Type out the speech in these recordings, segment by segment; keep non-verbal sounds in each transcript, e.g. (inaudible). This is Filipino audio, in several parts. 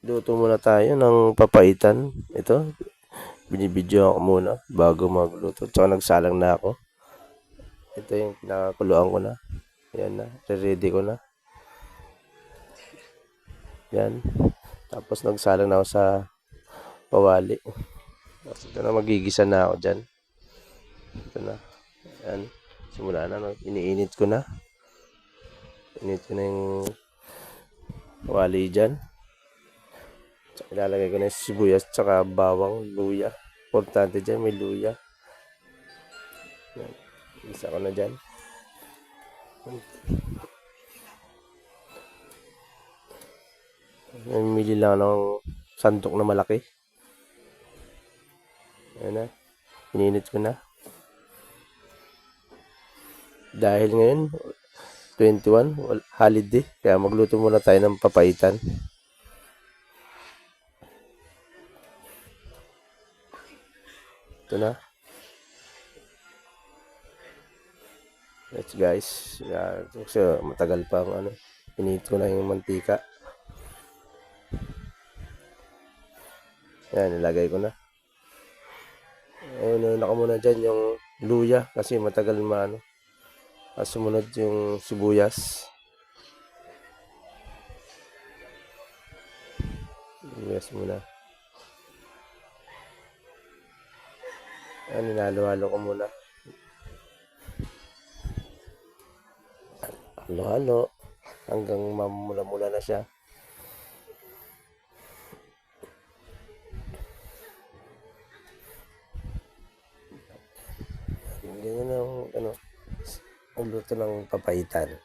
Luto muna tayo ng papaitan. Ito, binibidyo ako muna bago magluto. Tsaka nagsalang na ako. Ito yung pinakakuluan ko na. Yan na, ready ko na. Yan. Tapos nagsalang na ako sa pawali. Tapos ito na, magigisa na ako dyan. Ito na. Yan. Simula na, iniinit ko na. Init ko na yung wali dyan. Ilalagay ko na yung sibuyas tsaka bawang, luya. Importante dyan, may luya. Yan. Isa ko na dyan. Namili lang ng sandok na malaki. Ayan na. Ininit ko na. Dahil ngayon, 21, wal- holiday. Kaya magluto muna tayo ng papaitan. Ito na. Let's guys. Yeah, so, matagal pa ang ano. Init ko na yung mantika. Yan, nilagay ko na. Ayun, naka muna dyan yung luya kasi matagal maano. At sumunod yung sibuyas. Sibuyas muna. Ayan, ninalo-halo ko muna. Halo-halo. Hanggang mamula-mula na siya. Ganyan ang ano, ang luto ng papaitan.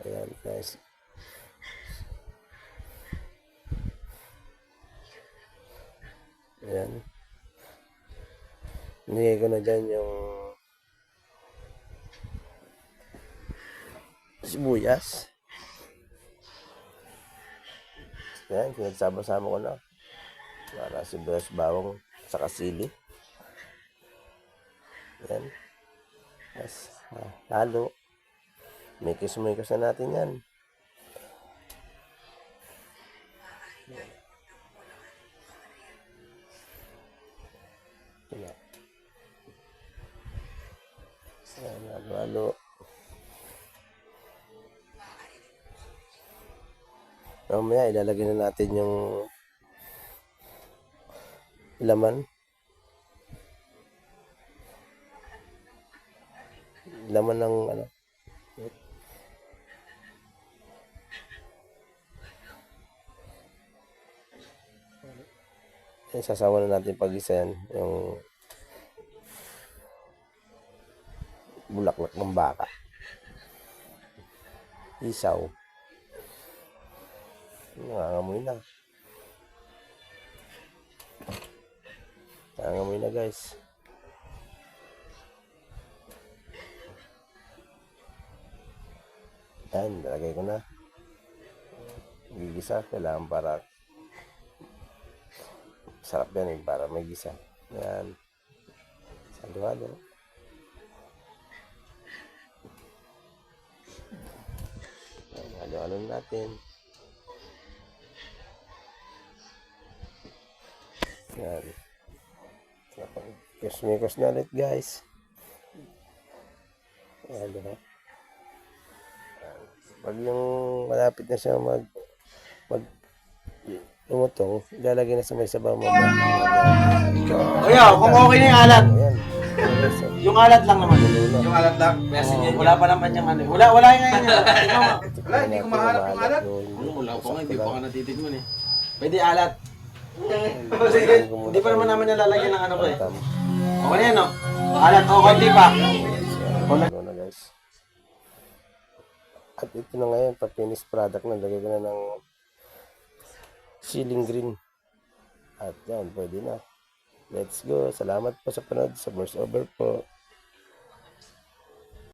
Ayan, guys. Ayan. Nilagay ko na dyan yung sibuyas. Ayan, pinagsama-sama ko na. Para sibuyas bawang sa sili. Yan. Yes. Ah, lalo. Mikis-mikis na natin yan. Yan. Yan, lalo-lalo. Mamaya ilalagay na natin yung laman. Laman ng ano. Yan, sasama na natin pag isa yan. Yung bulaklak ng baka. Isaw. Nangangamoy na. Nangangamoy na guys. Yan, nalagay ko na. Gigisa, kailangan para sarap yan eh, para may gisa. Yan. Salo-halo. Yan, halo-halo natin. Yan. Kusmikos na ulit guys. Yan, diba? Pag yung malapit na siya mag mag lumutong, ilalagay na sa may sabaw mo. Kuya, kung okay na yung alat. Ayan. Yung alat lang naman. Yung alat lang. Oh, wala pa naman yung ano. Wala, wala yung. (laughs) Ikaw, Wala, hindi ko mahanap yung alat. Ano, wala pa nga, hindi pa ka natitigman eh. Pwede alat. Sige, hindi pa naman namin nalalagyan ng ano ko eh. Okay na yan, no? Alat, o, konti pa. Ano na guys. At ito na ngayon, pa finished product na, lagay ko na ng ceiling green. At yan, pwede na. Let's go. Salamat po sa panood sa voice over po.